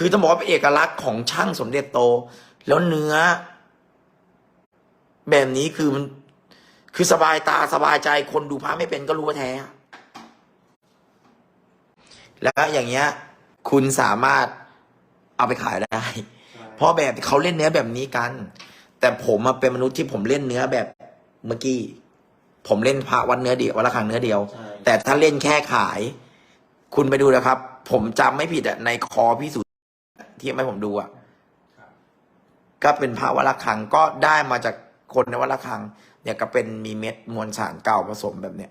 คือต้องบอกว่าเป็นเอกลักษณ์ของช่างสมเด็จโต แล้วเนื้อ แบบนี้คือมันคือสบายตาสบายใจคนดูพระไม่เป็นก็รู้ว่าแท้ แล้วอย่างเงี้ย คุณสามารถเอาไปขายได้ เพราะแบบเขาเล่นเนื้อแบบนี้กัน แต่ผมมาเป็นมนุษย์ที่ผมเล่นเนื้อแบบเมื่อกี้ ผมเล่นพระวันเนื้อเดียววันละครั้งเนื้อเดียวใช่แต่ถ้าเล่นแค่ขาย คุณไปดูนะครับ ผมจำไม่ผิดอะในคอพี่สุ ที่ให้ผมดูอะครับก็เป็นพระวัดระฆังก็ได้มาจากคนในวัดระฆัง เนี่ยก็เป็นมีเม็ดมวลสารเก่าผสมแบบเนี้ย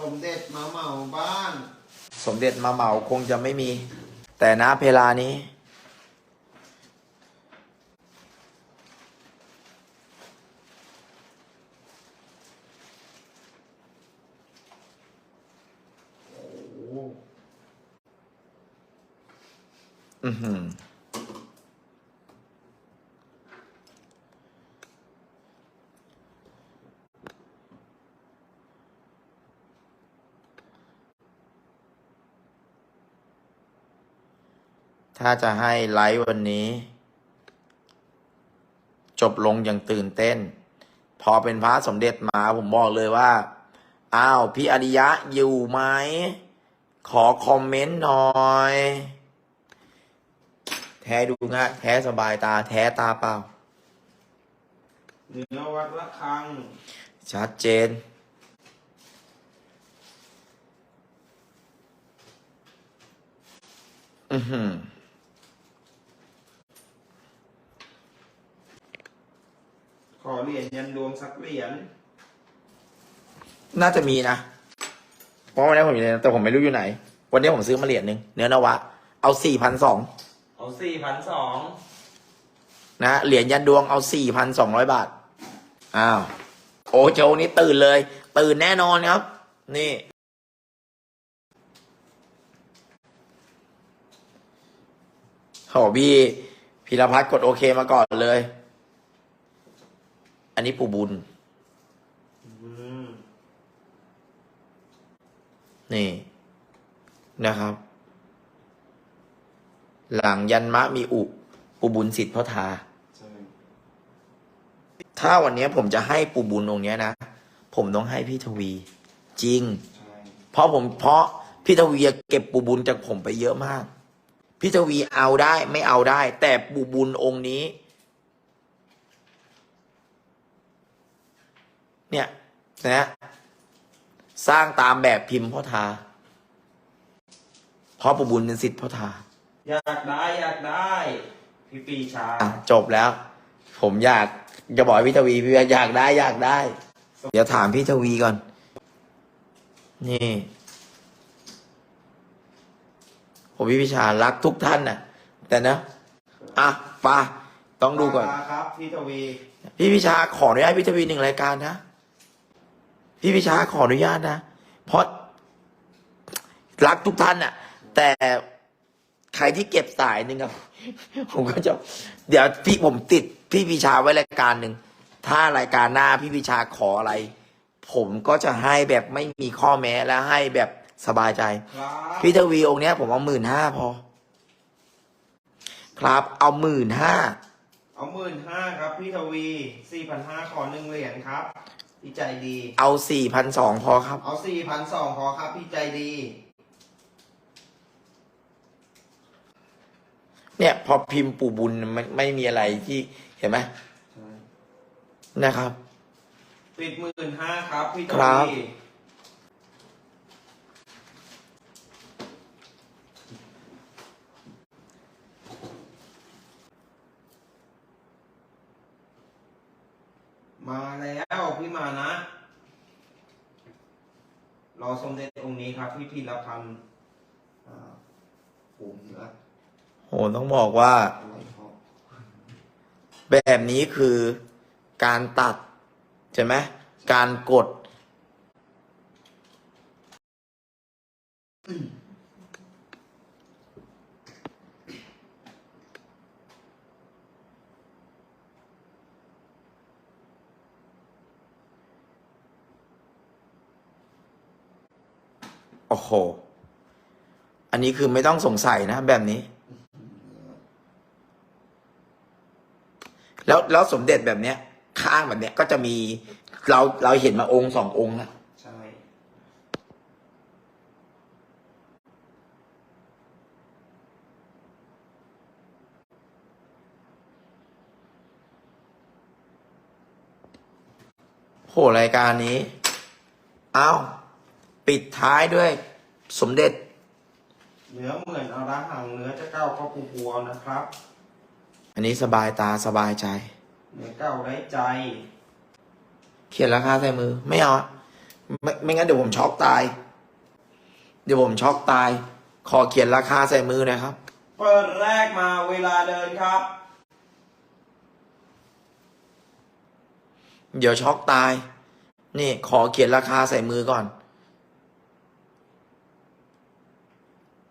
สมเด็จมาเหมาบ้านสมเด็จมาเหมาคงจะไม่มี แต่นะเพลานี้ อือหือถ้าจะให้ไลฟ์วันนี้ จบลงอย่างตื่นเต้น พอเป็นพระสมเด็จมาผมบอกเลยว่า อ้าว พี่อริยะอยู่ไหม ขอคอมเมนต์หน่อย ท้ดูง่ายแท้สบายตา แท้ตาเปล่า เนื้อวัดระฆัง ชัดเจน อือหือขอเหรียญยันดวงสักเหรียญ น่าจะมีนะ เพราะวันนี้ผมอยู่ในนั้นแต่ผมไม่รู้อยู่ไหน วันนี้ผมซื้อมาเหรียญหนึ่งเนื้อนวะ เอาสี่พันสองเอา สี่พันสองนะเหรียญยันดวงเอาสี่พันสองร้อยบาท อ้าว โอ้โจนี่ตื่นเลย ตื่นแน่นอนครับ นี่ โหพี่พีรพัฒน์กดโอเคมาก่อนเลย อันนี้ปู่บุญอืมนี่นะครับ หลังยันมะมีอุปูบุญสิทธิ์พ่อทาใช่ถ้าวันนี้ผมจะให้ปูบุญองค์เนี้ยนะ ผมต้องให้พี่ทวี จริงใช่เพราะผมเพราะพี่ทวีเก็บปูบุญจากผมไปเยอะมาก พี่ทวีเอาได้ไม่เอาได้ แต่ปูบุญองค์นี้ เนี่ยนะสร้างตามแบบพิมพ์พ่อทา เพราะปูบุญเป็นสิทธิ์พ่อทา อยากได้อยากได้ พี่ปีชา อะจบแล้ว ผมอยากจะบอกให้พี่ทวีพี่ว่าอยากได้อยากได้ เดี๋ยวถามพี่ทวีก่อน นี่ ผมพี่พิชารักทุกท่านน่ะ แต่นะ อะไปาต้องดูก่อน มาครับพี่ทวีพี่พิชาขออนุญาตพี่ทวีหนึ่งรายการนะ พี่พิชาขออนุญาตนะ เพราะรักทุกท่านน่ะ แต่ ใครที่เก็บสายหนึ่งครับ ผมก็จะ เดี๋ยวพี่ผมติดพี่พิชาไว้รายการหนึ่ง ถ้ารายการหน้าพี่พิชาขออะไร ผมก็จะให้แบบไม่มีข้อแม้และให้แบบสบายใจครับพี่ทวีองค์เนี้ย ผมเอาหมื่นห้าพอ ครับ เอาหมื่นห้าเอาหมื่นห้าครับพี่ทวีสี่พันห้าขอหนึ่งเหรียญครับ พี่ใจดี เอาสี่พันสองพอครับ เอาสี่พันสองขอครับ พี่ใจดี เนี่ย พอพิมพ์ปู่บุญมันไม่มีอะไรที่เห็นไหมนะครับปิดหมื่นห้าครับ พี่ทครับวีมาแล้วพี่มานะ รอสมเด็จองค์นี้ครับ พี่พีรพันธ์อ่าผมนะ โหต้องบอกว่า แบบนี้คือการตัด ใช่ไหมการกด โอ้โห อันนี้คือไม่ต้องสงสัยนะแบบนี้ แล้วแล้วสมเด็จแบบเนี้ย ข้างแบบเนี้ยก็จะมีเราเราเห็นมาองค์สององค์ล้วใช่โหรายการนี้ เอาปิดท้ายด้วย สมเด็จ เนื้อเหมือนเอาละหังเนื้อจะเก้าก็ปูปัวนะครับ อันนี้สบายตาสบายใจเนื้อเก้าได้ใจ เขียนราคาใส่มือ ไม่เอาอะไม่ไม่งั้นเดี๋ยวผมช็อกตาย เดี๋ยวผมช็อกตาย ขอเขียนราคาใส่มือหนะครับ เปิดแรกมาเวลาเดินครับ เดี๋ยวช็อกตาย นี่ขอเขียนราคาใส่มือก่อน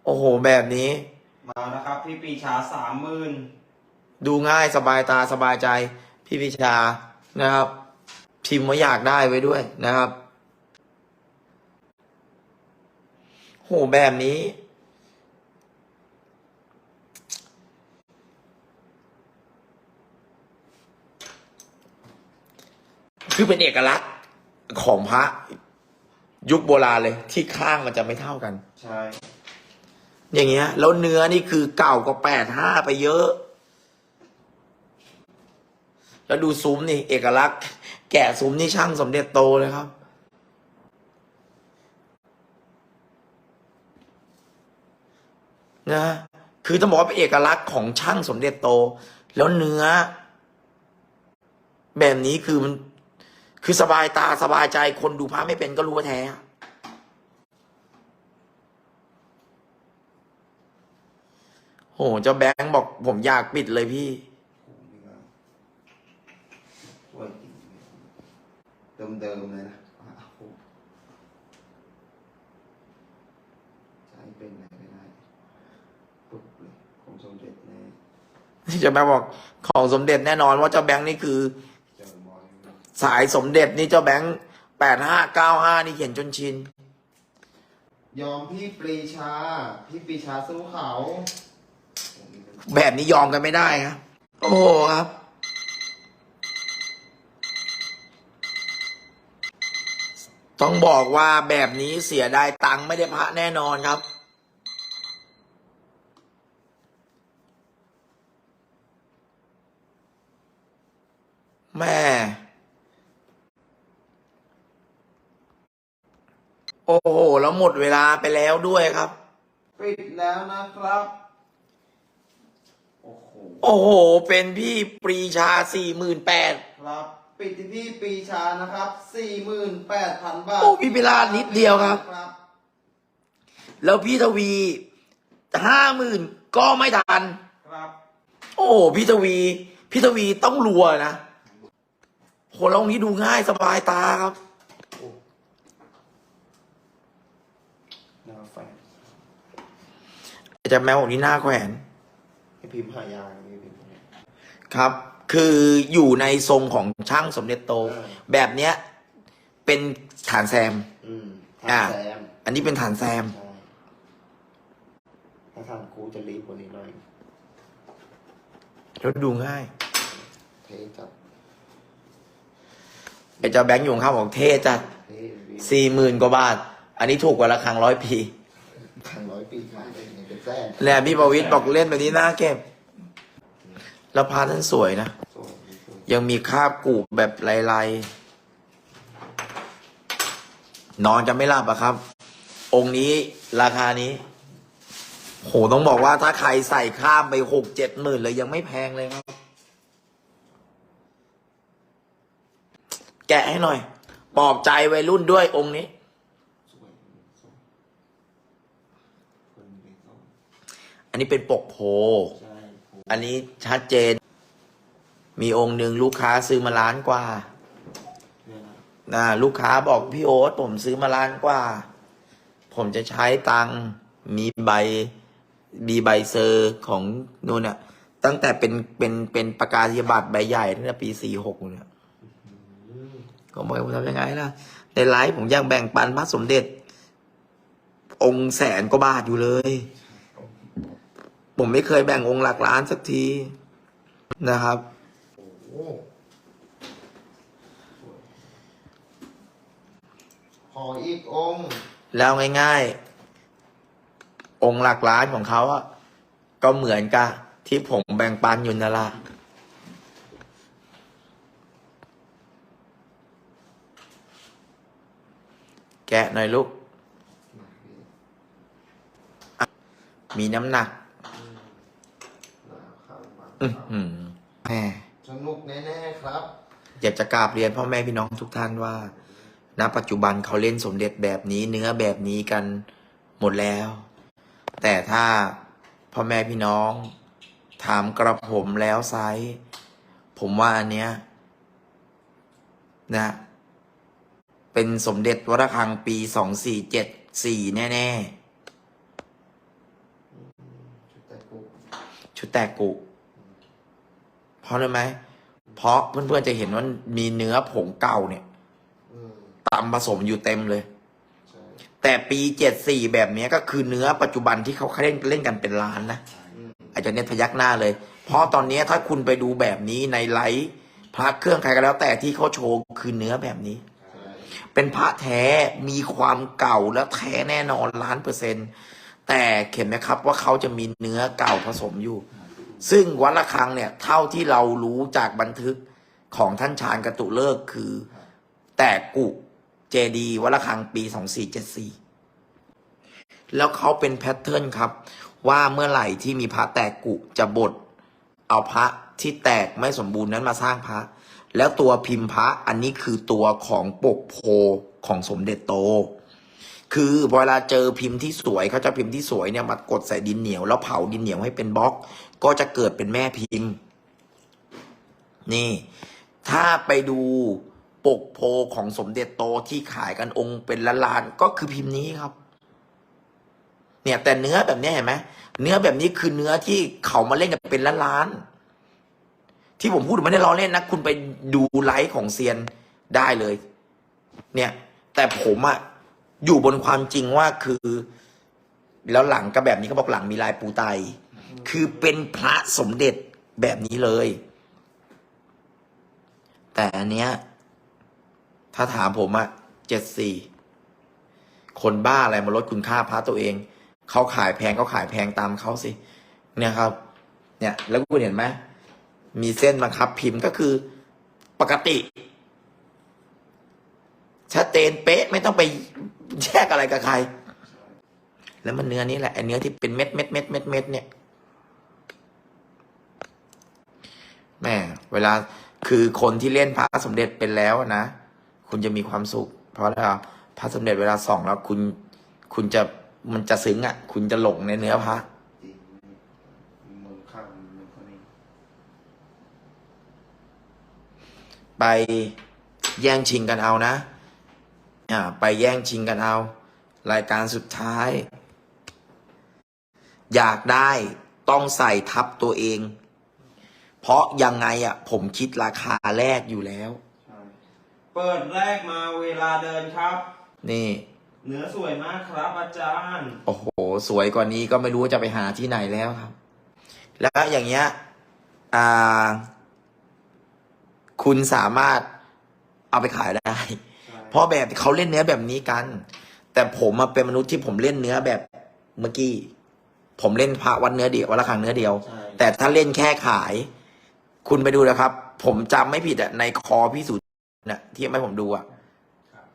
โอ้โห แบบนี้ มานะครับพี่ปีชาสามหมื่น ดูง่ายสบายตาสบายใจพี่พิชานะครับ พิมพ์ว่าอยากได้ไว้ด้วยนะครับโหแบบนี้ คือเป็นเอกลักษณ์ของพระยุคโบราณเลย ที่ข้างมันจะไม่เท่ากัน ใช่ อย่างเงี้ย แล้วเนื้อนี่คือเก่ากว่าแปดห้าไปเยอะ แล้วดูซุ้มนี่ เอกลักษณ์ แกะซุ้มนี่ช่างสมเด็จโตเลยครับ นะ คือต้องบอกว่าเป็นเอกลักษณ์ของช่างสมเด็จโต แล้วเนื้อ แบบนี้คือมัน คือสบายตาสบายใจคนดูพระไม่เป็นก็รู้ว่าแท้โหเจ้าแบงค์บอกผมอยากปิดเลยพี่ สวยจริง เดิมเดิมๆเลยนะโอ้โหใช้เป็นอะไรไม่ได้ปุ๊บเลยของสมเด็จแน่เจ้าแบงค์บอกของสมเด็จแน่นอนว่าเจ้าแบงค์นี่คือ เจอมอยสายสมเด็จนี่เจ้าแบงค์แปดห้าเก้าห้านี่เขียนจนชิน ยอมพี่ปรีชา พี่ปรีชาสู้เขา แบบนี้ยอมกันไม่ได้ครับ โอ้โหครับ ต้องบอกว่าแบบนี้เสียดายตังค์ไม่ได้พระแน่นอนครับ แม่ โอ้โห แล้วหมดเวลาไปแล้วด้วยครับ ปิดแล้วนะครับ โอ้โหโอ้โหเป็นพี่ปรีชาสี่หมื่นแปดครับ ปิดที่พี่ปรีชานะครับ48,000บาทโอ้พี่พิลานิดเดียวครับ ครับ แล้วพี่ทวีห้าหมื่นก็ไม่ทัน ครับโอ้พี่ทวีพี่ทวีต้องรัวนะโหแล้วองค์นี้ดูง่ายสบายตาครับหน้าแฟนอาจารย์แมวองค์นี้หน้าแขวนให้พิมพ์หายาพี่พิมพ์เนี่ยครับ คืออยู่ในทรงของช่างสมเด็จโต เออ แบบเนี้ยเป็นฐานแซม อืมอ่าทานแซมอันนี้เป็นฐานแซม ใช่ถ้าทานกูจะรีบกว่านี้หน่อยแล้วดูง่ายเทจับไอ้เจ้าแบงค์อยู่ข้างบอกเท่จัดเทวีสี่หมื่นกว่าบาท อันนี้ถูกกว่าละครั้งร้อยปี ทางร้อยปีขายได้ไงเป็นแสน แหละพี่ประวิตรบอกเล่นแบบนี้น่าเก็บ แล้วพาท่านสวยนะ ยังมีคาบกูบแบบลายๆ นอนจะไม่หลับอะครับ องค์นี้ราคานี้ โหต้องบอกว่าถ้าใครใส่ข้ามไปหกเจ็ดหมื่นเลยยังไม่แพงเลยครับ แกะให้หน่อยปลอบใจวัยรุ่นด้วยองค์นี้ อันนี้เป็นปกโพ อันนี้ชัดเจน มีองค์หนึ่งลูกค้าซื้อมาล้านกว่าเนี่ยนะนะลูกค้าบอกพี่โอ๊ตผมซื้อมาล้านกว่า ผมจะใช้ตังค์มีใบมีใบเซอร์ของนู่นน่ะ ตั้งแต่เป็นเป็นเป็นประกาศนียบัตรใบใหญ่ตั้งแต่ปีสี่หกเนี่ยอืมก็บอกว่าผมทำยังไงล่ะ ในไลฟ์ผมอยากแบ่งปันพระสมเด็จ องค์แสนกว่าบาทอยู่เลย ผมไม่เคยแบ่งองค์หลักล้านสักทีนะครับโอ้โหขออีกองค์ แล้วง่ายๆ องค์หลักล้านของเขาอะก็เหมือนกับที่ผมแบ่งปันอยู่นั่นละแกะหน่อยลูก มีน้ำหนัก อื้อหือแม่สนุกแน่ๆครับ อยากจะกราบเรียนพ่อแม่พี่น้องทุกท่านว่า ณ ปัจจุบันเขาเล่นสมเด็จแบบนี้ เนื้อแบบนี้กันหมดแล้ว แต่ถ้าพ่อแม่พี่น้อง ถามกระผมแล้วไซส์ผมว่าอันเนี้ยนะ เป็นสมเด็จวัดระฆังปีสองสี่เจ็ดสี่แน่ชุดแต่กุๆชุดแตกกุ เพราะอะไรไหมเพราะเพื่อนๆจะเห็นว่ามีเนื้อผงเก่าเนี่ยอืมตำผสมอยู่เต็มเลยใช่แต่ปีเจ็ดสี่แบบเนี้ยก็คือเนื้อปัจจุบันที่เขาเล่นเล่นกันเป็นล้านนะอืมอาจารย์เนี่ยพยักหน้าเลย เพราะตอนเนี้ยถ้าคุณไปดูแบบนี้ในไลฟ์พระเครื่องใครก็แล้ว แต่ที่เขาโชว์คือเนื้อแบบนี้ใช่เป็นพระแท้มีความเก่าและแท้แน่นอนล้านเปอร์เซ็นต์แต่เห็นไหมครับว่าเขาจะมีเนื้อเก่าผสมอยู่ ซึ่งวัดระฆังเนี่ย เท่าที่เรารู้จากบันทึกของท่านชาญกระตุเลิกคือ แต่กุเจดีวัดระฆังปีสองสี่เจ็ดสี่แล้วเขาเป็นแพทเทิร์นครับ ว่าเมื่อไหร่ที่มีพระแตกกุจะบดเอาพระที่แตกไม่สมบูรณ์นั้นมาสร้างพระ แล้วตัวพิมพ์พระอันนี้คือตัวของปกโพของสมเด็จโต คือเวลาเจอพิมพ์ที่สวยเขาจะพิมพ์ที่สวยเนี่ยมากดใส่ดินเหนียวแล้วเผาดินเหนียวให้เป็นบล็อก ก็จะเกิดเป็นแม่พิมพ์ นี่ ถ้าไปดูปกโพของสมเด็จโตที่ขายกันองค์เป็นล้านๆก็คือพิมพ์นี้ครับ เนี่ยแต่เนื้อแบบนี้เห็นไหมเนื้อแบบนี้คือเนื้อที่เขามาเล่นกันเป็นล้านๆที่ผมพูดไม่ได้ล้อเล่นนะ คุณไปดูไลฟ์ของเซียนได้เลย เนี่ย แต่ผมอะ อยู่บนความจริงว่าคือ แล้วหลังก็แบบนี้เขาบอกหลังมีลายปูไต คือเป็นพระสมเด็จแบบนี้เลย แต่อันเนี้ย ถ้าถามผมอะเจ็ดสี่คนบ้าอะไรมาลดคุณค่าพระตัวเอง เขาขายแพงเขาขายแพงตามเขาสิ เนี่ยครับ เนี่ย แล้วคุณเห็นไหมมีเส้นบังคับพิมพ์ก็คือปกติชัดเจนเป๊ะไม่ต้องไป แยกอะไรกับใคร แล้วมันเนื้อนี้แหละไอเนื้อที่เป็นเม็ดเม็ดเม็ดเม็ดเม็ดเนี่ยแม่เวลาคือคนที่เล่นพระสมเด็จเป็นแล้วนะ คุณจะมีความสุข เพราะว่าพระสมเด็จเวลาส่องแล้วคุณ คุณจะมันจะซึ้งอะ คุณจะหลงในเนื้อพระไปแย่งชิงกันเอานะ อ่าไปแย่งชิงกันเอา รายการสุดท้าย อยากได้ต้องใส่ทับตัวเอง เพราะยังไงอะ ผมคิดราคาแรกอยู่แล้วใช่เปิดแรกมาเวลาเดินครับ นี่ เนื้อสวยมากครับอาจารย์ โอ้โห สวยกว่านี้ก็ไม่รู้ว่าจะไปหาที่ไหนแล้วครับ แล้วอย่างเงี้ยอ่า คุณสามารถเอาไปขายได้ใช่ เพราะแบบเขาเล่นเนื้อแบบนี้กัน แต่ผมมาเป็นมนุษย์ที่ผมเล่นเนื้อแบบเมื่อกี้ ผมเล่นพระวันเนื้อเดียววันละครั้งเนื้อเดียวใช่แต่ถ้าเล่นแค่ขาย คุณไปดูนะครับ ผมจำไม่ผิดอะในคอพิสูจน์นะที่ให้ผมดูอะครับ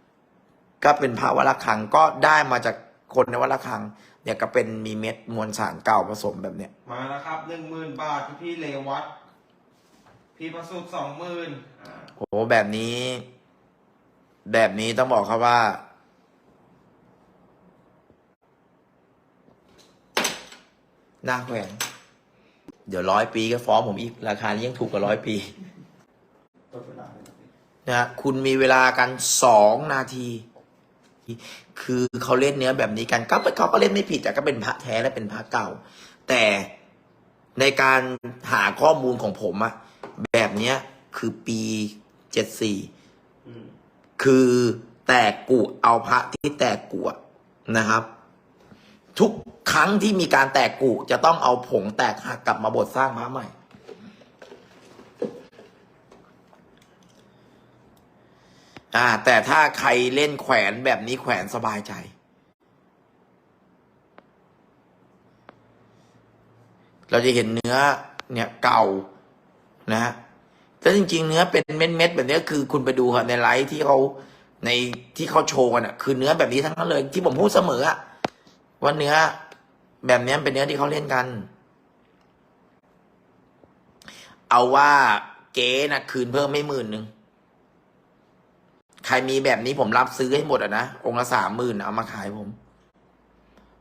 ก็เป็นพระวัดระฆังก็ได้มาจากคนในวัดระฆังเนี่ยก็เป็นมีเม็ดมวลสารเก่าผสมแบบเนี้ยมาแล้วครับหนึ่งหมื่นบาทที่พี่เลวัตพี่ประสุทธิ์สองหมื่นอ่าโอ้โหแบบนี้ แบบนี้ต้องบอกครับว่า หน้าแขวนเดี๋ยวร้อยปีก็ฟ้องผมอีก ราคานี้ยังถูกกว่าร้อยปีนะฮะคุณมีเวลากันสองนาที คือเขาเล่นเนื้อแบบนี้กันก็เขาก็เล่นไม่ผิดแต่ก็เป็นพระแท้และเป็นพระเก่า แต่ในการหาข้อมูลของผมอะแบบเนี้ยคือปีเจ็ดสี่ คือแตกกุเอาพระที่แตกกุนะครับ ทุกครั้งที่มีการแตกกุจะต้องเอาผงแตกหักกลับมาบดสร้างพระใหม่ อ่า แต่ถ้าใครเล่นแขวนแบบนี้แขวนสบายใจ เราจะเห็นเนื้อเนี่ยเก่านะฮะ แต่จริง ๆ เนื้อเป็นเม็ดๆแบบนี้คือคุณไปดูครับในไลฟ์ที่เขาในที่เขาโชว์กันอะ คือเนื้อแบบนี้ทั้งนั้นเลย ที่ผมพูดเสมออะว่าเนื้อแบบนี้เป็นเนื้อที่เขาเล่นกัน เอาว่าเก๋นะคืนเพิ่มไม่หมื่นหนึ่งใครมีแบบนี้ผมรับซื้อให้หมดอะนะองค์ละสามหมื่นเอามาขายผม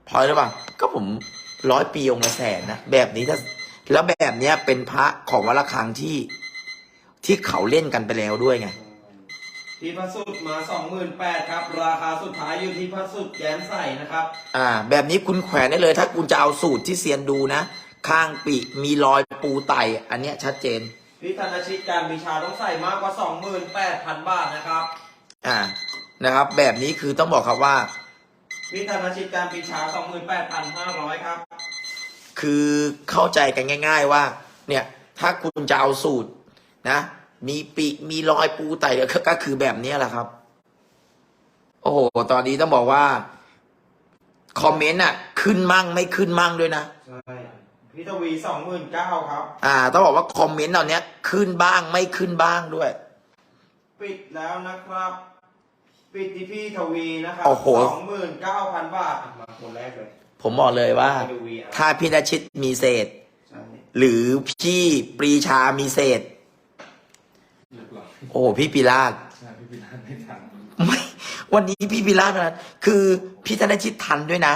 พอหรือเปล่าก็ผมร้อยปีองค์ละแสนนะแบบนี้ถ้าแล้วแบบเนี้ยเป็นพระของวัดระฆังที่ ที่เขาเล่นกันไปแล้วด้วยไงพี่พระสุดมาสองหมื่นแปดครับ ราคาสุดท้ายอยู่ที่พระสุดแย้มใส่นะครับ อ่า แบบนี้คุณแขวนได้เลย ถ้าคุณจะเอาสูตรที่เซียนดูนะ ข้างปีกมีรอยปูไต อันเนี้ยชัดเจน พี่ธนชิตการบิชาต้องใส่มากกว่าสองหมื่นแปดพันบาทนะครับ อ่า นะครับ แบบนี้คือต้องบอกครับว่า พี่ธนชิตการบิชาสองหมื่นแปดพันห้าร้อยครับ คือเข้าใจกันง่าย ๆว่า เนี่ย ถ้าคุณจะเอาสูตร นะ มีปีกมีรอยปูไตก็ก็คือแบบเนี้ยแหละครับ โอ้โห ตอนนี้ต้องบอกว่าคอมเมนต์อะ ขึ้นมั่งไม่ขึ้นมั่งด้วยนะใช่พี่ทวีสองหมื่นเก้าครับ อ่า ต้องบอกว่าคอมเมนต์เหล่านี้ขึ้นบ้างไม่ขึ้นบ้างด้วย ปิดแล้วนะครับ ปิดที่พี่ทวีนะครับโอ้โหสองหมื่นเก้าพันบาทอะมาคนแรกเลย ผมบอกเลยว่าพี่ทวีอะถ้าพี่นชิตมีเศษใช่หรือพี่ปรีชามีเศษเรียบร้อย โอ้โหพี่ปีราชใช่พี่พิธานไม่ทันไม่วันนี้พี่ปีราชนะคือพี่ธนชิตทันด้วยนะ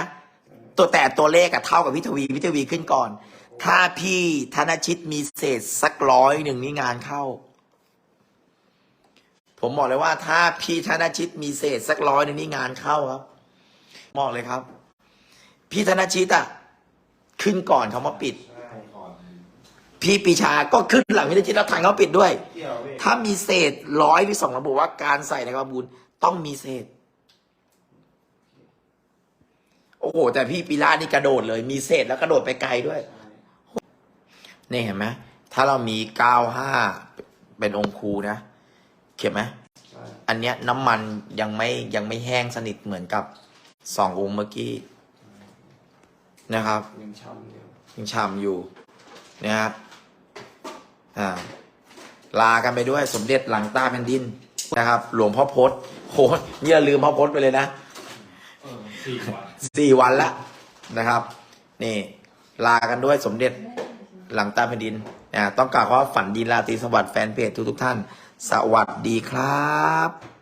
ตัวแต่ตัวเลขอะเท่ากับพี่ทวีพี่ทวีขึ้นก่อน ถ้าพี่ธนชิตมีเศษสักร้อยหนึ่งนี่งานเข้า ผมบอกเลยว่า ถ้าพี่ธนชิตมีเศษสักร้อยหนึ่งนี่งานเข้าครับบอกเลยครับ พี่ธนชิตอะขึ้นก่อนเขามาปิดใช่ก่อน พี่ปีชาก็ขึ้นหลังพี่ธนชิตแล้วทางเขาปิดด้วย เกี่ยวพี่ถ้ามีเศษร้อยพี่สองระบุว่าการใส่ในกระบุญต้องมีเศษ โอ้โห แต่พี่ปีล่านี่กระโดดเลย มีเศษแล้วกระโดดไปไกลด้วย นี่เห็นไหมถ้าเรามีเก้าห้าเป็นองค์ครูนะเข็นไหมใช่อันเนี้ยน้ำมันยังไม่ยังไม่แห้งสนิทเหมือนกับสององค์เมื่อกี้นะครับ ยังช้ำอยู่ยังฉ่ำอยู่นะฮะ อ่าลากันไปด้วยสมเด็จหลังใต้แผ่นดินนะครับ หลวงพ่อพศโหนี่อย่าลืมพ่อพศไปเลยนะเออสี่วันสี่วันละนะครับ นี่ ลากันด้วยสมเด็จหลังใต้แผ่นดินนะต้องกล่าวว่าฝันดีราตรีสวัสดิ์แฟนเพจทุกๆท่าน สวัสดีครับ